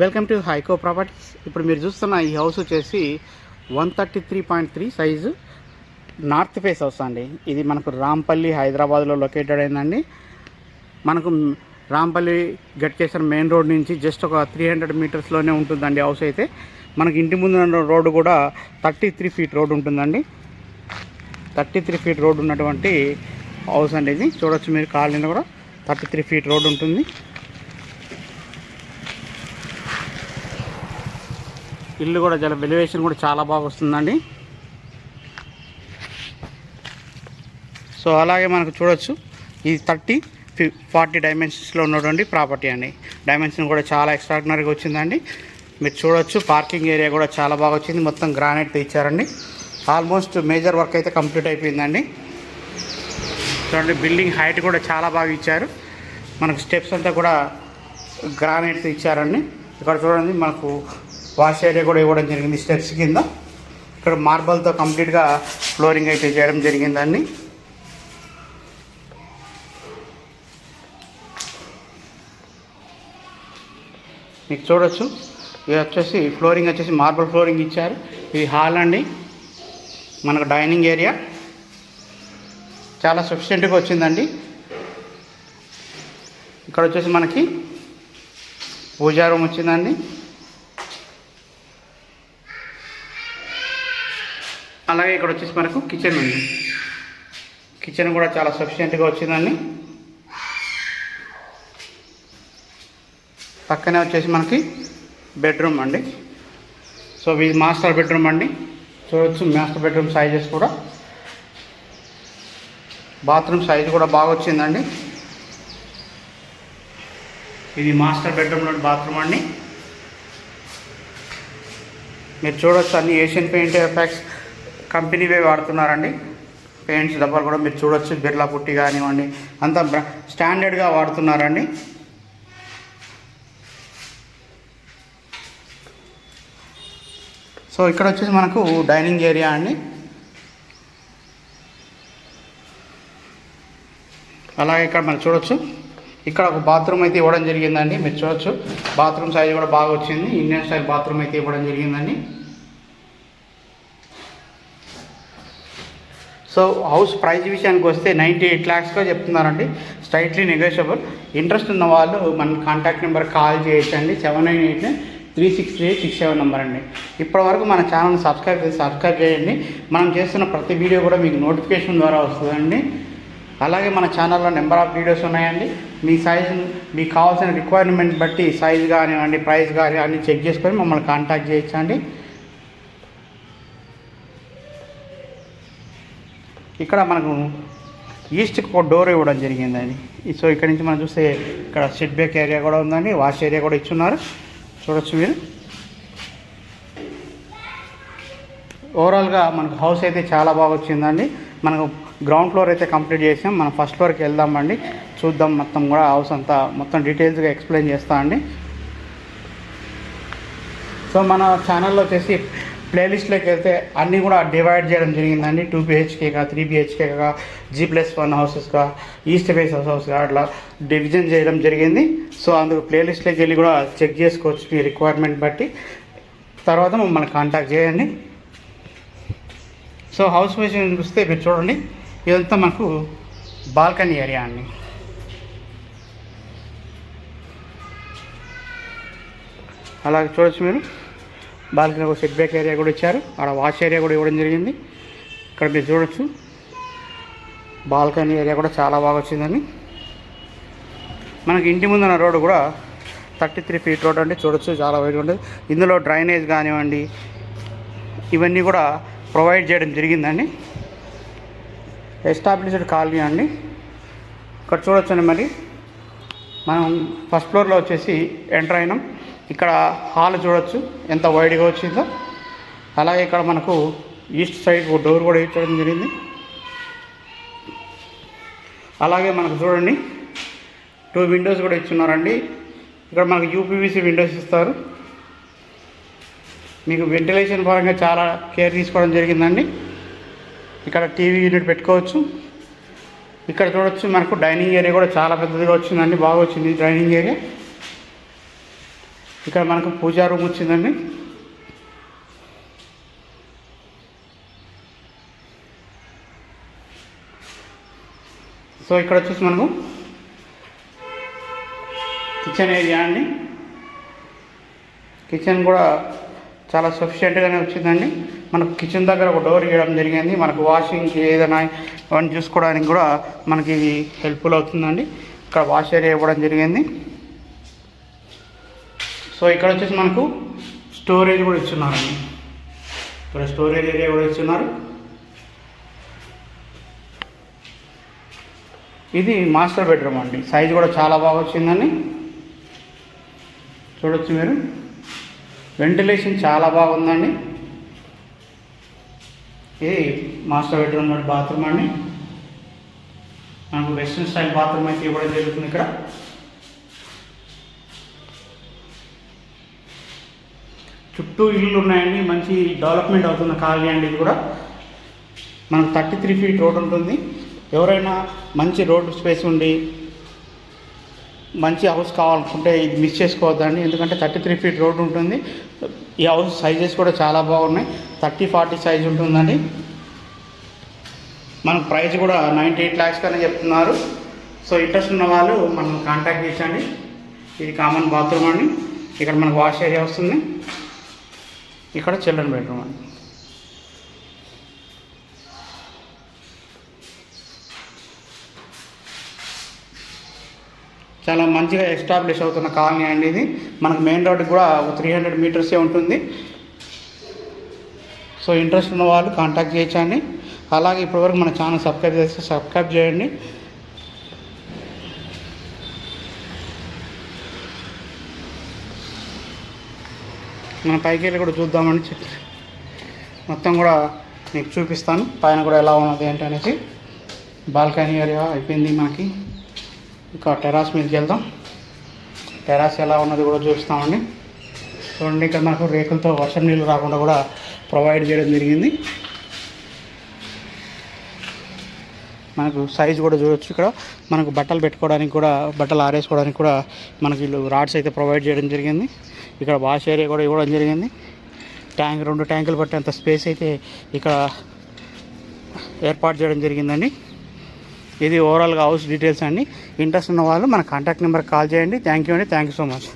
Welcome to హైకో properties. ఇప్పుడు మీరు చూస్తున్న ఈ హౌస్ వచ్చేసి one thirty three point three size north face house అండి. ఇది మనకు రాంపల్లి హైదరాబాద్లో లొకేటెడ్ అయిందండి. మనకు రాంపల్లి గట్కేశ్వర మెయిన్ రోడ్ నుంచి జస్ట్ ఒక త్రీ హండ్రెడ్ మీటర్స్లోనే ఉంటుందండి హౌస్ అయితే. మనకి ఇంటి ముందు ఉన్న రోడ్డు కూడా థర్టీ త్రీ ఫీట్ రోడ్ ఉంటుందండి. థర్టీ త్రీ ఫీట్ రోడ్ ఉన్నటువంటి హౌస్ అండి ఇది. చూడొచ్చు మీరు కాలనీ కూడా థర్టీ త్రీ ఫీట్ రోడ్ ఉంటుంది. ఇల్లు కూడా చాలా వెలివేషన్ కూడా చాలా బాగా వస్తుందండి. సో అలాగే మనకు చూడొచ్చు ఇది థర్టీ ఫి ఫార్టీ డైమెన్షన్స్లో ఉన్నటువంటి ప్రాపర్టీ అండి. డైమెన్షన్ కూడా చాలా ఎక్స్ట్రాడినరీగా వచ్చిందండి. మీరు చూడొచ్చు పార్కింగ్ ఏరియా కూడా చాలా బాగా వచ్చింది మొత్తం గ్రానైట్ ఇచ్చారండి ఆల్మోస్ట్ మేజర్ వర్క్ అయితే కంప్లీట్ అయిపోయిందండి. చూడండి బిల్డింగ్ హైట్ కూడా చాలా బాగా ఇచ్చారు. మనకు స్టెప్స్ అంతా కూడా గ్రానైట్ ఇచ్చారండి ఇక్కడ చూడండి మనకు వాష్ ఏరియా కూడా ఇవ్వడం జరిగింది స్టెప్స్ కింద. ఇక్కడ మార్బల్తో కంప్లీట్గా ఫ్లోరింగ్ అయితే చేయడం జరిగిందండి. మీకు చూడొచ్చు. ఇది వచ్చేసి ఫ్లోరింగ్ వచ్చేసి మార్బల్ ఫ్లోరింగ్ ఇచ్చారు. ఇది హాల్ అండి. మనకు డైనింగ్ ఏరియా. చాలా సఫిషియెంట్గా వచ్చిందండి. ఇక్కడ వచ్చేసి మనకి పూజా రూమ్ వచ్చిందండి. అలాగే ఇక్కడ వచ్చేసి మనకు కిచెన్ ఉంది. కిచెన్ కూడా చాలా సఫిషియెంట్గా వచ్చిందండి. పక్కనే వచ్చేసి మనకి బెడ్రూమ్ అండి. సో ఇది మాస్టర్ బెడ్రూమ్ అండి. చూడవచ్చు మాస్టర్ బెడ్రూమ్ సైజెస్ కూడా. బాత్రూమ్ సైజ్ కూడా బాగా వచ్చిందండి. ఇది మాస్టర్ బెడ్రూమ్లో బాత్రూమ్ అండి. మీరు చూడొచ్చు అన్ని ఏషియన్ పెయింట్ ఎఫెక్ట్స్ కంపెనీవే వాడుతున్నారండి. పెయింట్స్ డబ్బాలు కూడా మీరు చూడొచ్చు. బిర్లా పుట్టి కానివ్వండి అంతా స్టాండర్డ్గా వాడుతున్నారండి. సో ఇక్కడ వచ్చేసి మనకు డైనింగ్ ఏరియా అండి. అలాగే ఇక్కడ మనం చూడొచ్చు. ఇక్కడ ఒక బాత్రూమ్ అయితే ఇవ్వడం జరిగిందండి. మీరు చూడొచ్చు. బాత్రూమ్ సైజ్ కూడా బాగా వచ్చింది. ఇండియన్ స్టైల్ బాత్రూమ్ అయితే ఇవ్వడం జరిగిందండి. సో హౌస్ ప్రైస్ విషయానికి వస్తే నైంటీ ఎయిట్ ల్యాక్స్గా చెప్తున్నారండి. Straightly negotiable. ఇంట్రెస్ట్ ఉన్న వాళ్ళు మన కాంటాక్ట్ నెంబర్ కాల్ చేయొచ్చండి. Seven nine eight nine three six three six seven number అండి. ఇప్పటివరకు మన ఛానల్ సబ్స్క్రైబ్ సబ్స్క్రైబ్ చేయండి. మనం చేస్తున్న ప్రతి వీడియో కూడా మీకు నోటిఫికేషన్ ద్వారా వస్తుందండి. అలాగే మన ఛానల్లో నెంబర్ ఆఫ్ వీడియోస్ ఉన్నాయండి. మీ సైజు మీకు కావాల్సిన రిక్వైర్మెంట్ బట్టి సైజ్ కానివ్వండి ప్రైస్ కానీ చెక్ చేసుకొని మమ్మల్ని కాంటాక్ట్ చేయొచ్చండి. ఇక్కడ మనకు ఈస్ట్కి ఒక డోర్ ఇవ్వడం జరిగిందండి సో ఇక్కడ నుంచి మనం చూస్తే ఇక్కడ షెడ్ బ్యాక్ ఏరియా కూడా ఉందండి. వాష్ ఏరియా కూడా ఇచ్చున్నారు. చూడొచ్చు మీరు. ఓవరాల్గా మనకు హౌస్ అయితే చాలా బాగా వచ్చిందండి. మనకు గ్రౌండ్ ఫ్లోర్ అయితే కంప్లీట్ చేసాం. మనం ఫస్ట్ ఫ్లోర్కి వెళ్దామండి చూద్దాం మొత్తం కూడా హౌస్ అంతా మొత్తం డీటెయిల్స్గా ఎక్స్ప్లెయిన్ చేస్తా అండి. సో మన ఛానల్లో వచ్చేసి ప్లేలిస్ట్లోకి వెళ్తే అన్నీ కూడా డివైడ్ చేయడం జరిగిందండి. టూ బిహెచ్కేగా త్రీ బిహెచ్కేగా జీ ప్లస్ వన్ హౌసెస్గా ఈస్ట్ ఫేస్ హౌస్ హౌస్గా అట్లా డివిజన్ చేయడం జరిగింది. సో అందుకు ప్లేలిస్ట్లోకి వెళ్ళి కూడా చెక్ చేసుకోవచ్చు మీ రిక్వైర్మెంట్ బట్టి. తర్వాత మమ్మల్ని కాంటాక్ట్ చేయండి. సో హౌస్ విషయం చూస్తే మీరు చూడండి. ఇదంతా మనకు బాల్కనీ ఏరియా అండి. అలాగే చూడొచ్చు మీరు. బాల్కనీ ఒక సెట్ బ్యాక్ ఏరియా కూడా ఇచ్చారు. అక్కడ వాష్ ఏరియా కూడా ఇవ్వడం జరిగింది. ఇక్కడ మీరు చూడొచ్చు. బాల్కనీ ఏరియా కూడా చాలా బాగా వచ్చిందండి మనకి ఇంటి ముందున్న రోడ్డు కూడా థర్టీ త్రీ ఫీట్ రోడ్ అండి చూడొచ్చు చాలా వైట్ ఉంటుంది ఇందులో డ్రైనేజ్ కానివ్వండి ఇవన్నీ కూడా ప్రొవైడ్ చేయడం జరిగిందండి. ఎస్టాబ్లిష్డ్ కాలనీ అండి. ఇక్కడ చూడొచ్చండి మరి. మనం ఫస్ట్ ఫ్లోర్లో వచ్చేసి ఎంటర్ అయినాం. ఇక్కడ హాల్ చూడొచ్చు. ఎంత వైడ్గా వచ్చిందో. అలాగే ఇక్కడ మనకు ఈస్ట్ సైడ్ ఒక డోర్ కూడా ఇచ్చడం జరిగింది. అలాగే మనకు చూడండి. టూ విండోస్ కూడా ఇచ్చున్నారండి. ఇక్కడ మనకు యూపీవీసీ విండోస్ ఇస్తారు. మీకు వెంటిలేషన్ పరంగా చాలా కేర్ తీసుకోవడం జరిగిందండి. ఇక్కడ టీవీ యూనిట్ పెట్టుకోవచ్చు. ఇక్కడ చూడొచ్చు మనకు డైనింగ్ ఏరియా కూడా చాలా పెద్దదిగా వచ్చిందండి. బాగా వచ్చింది డైనింగ్ ఏరియా. ఇక్కడ మనకు పూజా రూమ్ వచ్చిందండి. సో ఇక్కడ వచ్చేసి మనకు కిచెన్ ఏరియా అండి. కిచెన్ కూడా చాలా సఫిషియెంట్గానే వచ్చిందండి. మనకు కిచెన్ దగ్గర ఒక డోర్ ఇవ్వడం జరిగింది. మనకు వాషింగ్ ఏదైనా అవన్నీ చూసుకోవడానికి కూడా మనకి ఇది హెల్ప్ఫుల్ అవుతుందండి. ఇక్కడ వాష్ ఏరియా ఇవ్వడం జరిగింది. సో ఇక్కడ వచ్చేసి మనకు స్టోరేజ్ కూడా ఇచ్చున్నారండి. ఇక్కడ స్టోరేజ్ ఏరియా కూడా ఇస్తున్నారు ఇది మాస్టర్ బెడ్రూమ్ అండి. సైజ్ కూడా చాలా బాగా వచ్చిందండి. చూడొచ్చు మీరు. వెంటిలేషన్ చాలా బాగుందండి ఇది మాస్టర్ బెడ్రూమ్ బాత్రూమ్ అండి. మనకు వెస్ట్రన్ స్టైల్ బాత్రూమ్ అయితే ఇవ్వడం జరుగుతుంది ఇక్కడ. చుట్టూ ఇల్లు ఉన్నాయండి మంచి డెవలప్మెంట్ అవుతున్న కాలనీ అండి ఇది కూడా. మనకు థర్టీ త్రీ ఫీట్ రోడ్ ఉంటుంది. ఎవరైనా మంచి రోడ్ స్పేస్ ఉండి మంచి హౌస్ కావాలనుకుంటే ఇది మిస్ చేసుకోవద్దండి. ఎందుకంటే థర్టీ త్రీ ఫీట్ రోడ్ ఉంటుంది. ఈ హౌస్ సైజెస్ కూడా చాలా బాగున్నాయి. థర్టీ ఫార్టీ సైజ్ ఉంటుందండి. మనకు ప్రైస్ కూడా నైంటీ ఎయిట్ ల్యాక్స్ కానీ చెప్తున్నారు. సో ఇంట్రెస్ట్ ఉన్న వాళ్ళు మనం కాంటాక్ట్ చేసండి. ఇది కామన్ బాత్రూమ్ అండి. ఇక్కడ మనకు వాష్ ఏరియా వస్తుంది. ఇక్కడ చిల్డ్రన్ బెడ్రూమ్ అండి. చాలా మంచిగా ఎస్టాబ్లిష్ అవుతున్న కాలనీ అండి ఇది. మనకు మెయిన్ రోడ్కి కూడా ఒక త్రీ హండ్రెడ్ మీటర్సే ఉంటుంది. సో ఇంట్రెస్ట్ ఉన్న వాళ్ళు కాంటాక్ట్ చేయొచ్చండి. అలాగే ఇప్పటివరకు మన ఛానల్ సబ్స్క్రైబ్ చేస్తే సబ్స్క్రైబ్ చేయండి. మన పైకి వెళ్ళి కూడా చూద్దామని చెప్పి మొత్తం కూడా మీకు చూపిస్తాను. పైన కూడా ఎలా ఉన్నది ఏంటి అనేసి బాల్కనీ ఏరియా అయిపోయింది మనకి. ఇంకా టెరాస్ మీదకి వెళ్దాం. టెరాస్ ఎలా ఉన్నది కూడా చూపిస్తామండి. చూడండి ఇక్కడ మనకు రేకులతో వర్షం నీళ్ళు రాకుండా కూడా ప్రొవైడ్ చేయడం జరిగింది. మనకు సైజ్ కూడా చూడొచ్చు ఇక్కడ. మనకు బట్టలు పెట్టుకోవడానికి కూడా బట్టలు ఆరేసుకోవడానికి కూడా మనకి వీళ్ళు రాడ్స్ అయితే ప్రొవైడ్ చేయడం జరిగింది. ఇక్కడ వాష్ ఏరియా కూడా ఇవ్వడం జరిగింది. ట్యాంక్ రెండు ట్యాంకులు పట్టేంత స్పేస్ అయితే ఇక్కడ ఏర్పాటు చేయడం జరిగిందండి. ఇది ఓవరాల్గా హౌస్ డీటెయిల్స్ అండి ఇంట్రెస్ట్ ఉన్న వాళ్ళు మన కాంటాక్ట్ నెంబర్కి కాల్ చేయండి. థ్యాంక్ యూ అండి. Thank you so much.